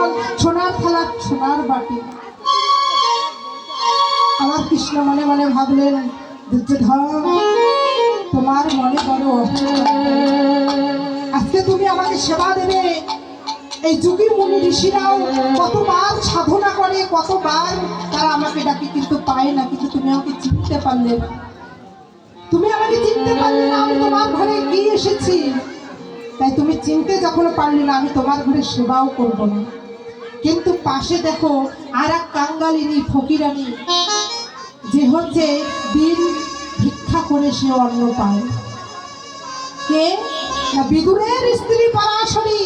জল সোনার থালা সোনার বাটি। আমার কৃষ্ণ মনে মনে ভাবলেন তোমার মনে বড়। আজকে তুমি আমাকে সেবা দেবে। এই যুগী মুনি ঋষিরাও কতবার সাধনা করে, কতবার তারা আমাকে ডাকে, কিন্তু পায় না, কিন্তু তুমি আমাকে চিনতে পারলে না। তুমি আমাকে চিনতে পারলে না, আমি তোমার ঘরে কি এসেছি। তাই তুমি চিনতে যখন পারলে না, আমি তোমার ঘরে সেবাও করব না। পাশে দেখো আর এক কাঙ্গালিনী ফকিরানি, যে হচ্ছে দিন ভিক্ষা করে সে অন্ন পায়। কে? বিদুরের স্ত্রী পরাশরী।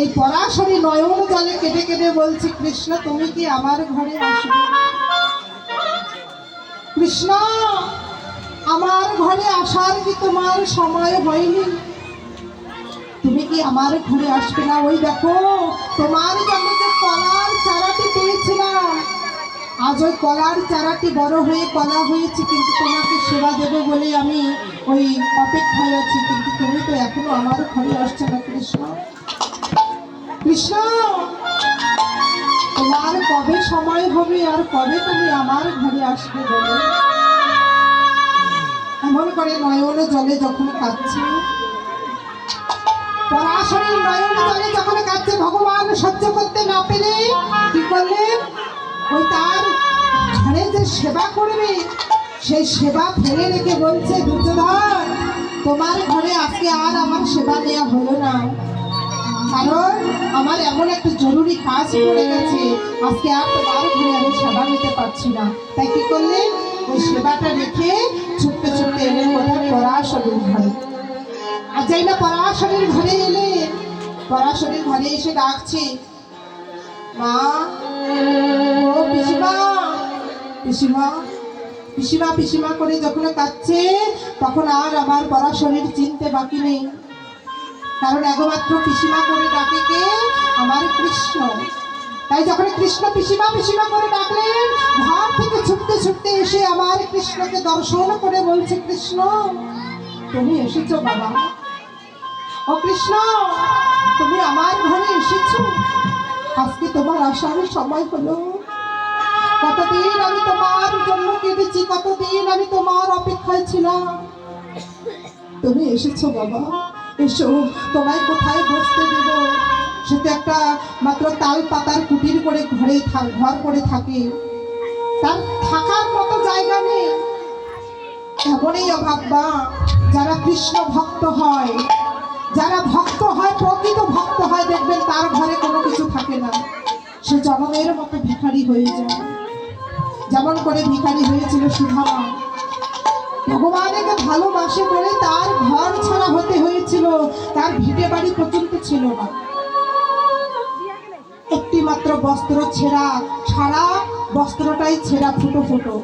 এই পরাশরী নয়ন জলে কেটে কেটে বলছি, কৃষ্ণ, তুমি কি আমার ঘরে আসবে? কৃষ্ণ, আমার ঘরে আসার কি তোমার সময় হয়নি? কি আমার ঘরে আসবে না। ওই দেখো, তোমার জন্য যে কলার চারাটি পেয়েছিলাম। আজ ওই কলার চারাটি বড় হয়ে কলা হয়েছে, কিন্তু তোমাকে সেবা দেবো বলে আমি ওই অপেক্ষায় আছি। কিন্তু তুমি তো এখনও আমার ঘরে আসছে না, কৃষ্ণ। কৃষ্ণ, তোমার কবে সময় হবে আর কবে তুমি আমার ঘরে আসবে বলে? এমন করে নয়ন জলে যখন কাঁদছে পরাশরীর নয়ন জলে যখন কাঁদছে, ভগবান সহ্য করতে না পেরে কি করলেন ওই তার ঘরে যে সেবা করবে, সেই সেবা ফেলে রেখে বলছে, দুর্যোধন, তোমার ঘরে আজকে আর আমার সেবা নেওয়া হলো না। কারণ আমার এমন একটা জরুরি কাজ পড়ে গেছে, আজকে আর তোমার ঘরে আমি সেবা নিতে পারছি না। তাই কি করলেন ওই সেবাটা রেখে ছুটতে ছুটতে এলেন কোথায় পরাশরীর ঘরে। যাই না পরাশরীর ঘরে এলে, পরাশরীর ঘরে এসে ডাকছে, মা, ও পিসিমা পিসিমা পিসিমা পিসিমা করে যখন কাঁদছে, তখন আর আমার পরাশরীর চিনতে বাকি নেই। কারণ একমাত্র পিসিমা করে ডাকে কে? আমার কৃষ্ণ। তাই যখন কৃষ্ণ পিসিমা পিসিমা করে ডাকলেন, ঘর থেকে ছুটতে ছুটতে এসে আমার কৃষ্ণকে দর্শন করে বলছে, কৃষ্ণ, তুমি এসেছ বাবা। ও কৃষ্ণ, তুমি আমার ঘরে এসেছ? আজকে তোমার আসার সময় হলো। কতদিন আমি তোমার জন্য কেঁদেছি, কতদিন আমি তোমার অপেক্ষায় ছিলাম? তুমি এসেছ বাবা, এসো, তোমায় কোথায় বসতে দেব? সে তো একটা মাত্র তাল পাতার কুটির করে ঘরে ঘর করে থাকে। তার থাকার মতো জায়গা নেই। এমনই অভাব বা যারা কৃষ্ণ ভক্ত হয়। না। সে জনমের মতো ভিখারি হয়ে যায়। যেমন করে ভিখারি হয়েছিল সুধামা। ভগবানকে ভালোবাসে বলে তার ঘর ছাড়া হতে হয়েছিল, তার ভিটে বাড়ি পর্যন্ত ছিল না। একটি মাত্র বস্ত্র ছেঁড়া ছাড়া বস্ত্রটাই ছেঁড়া ফুটো ফুটো।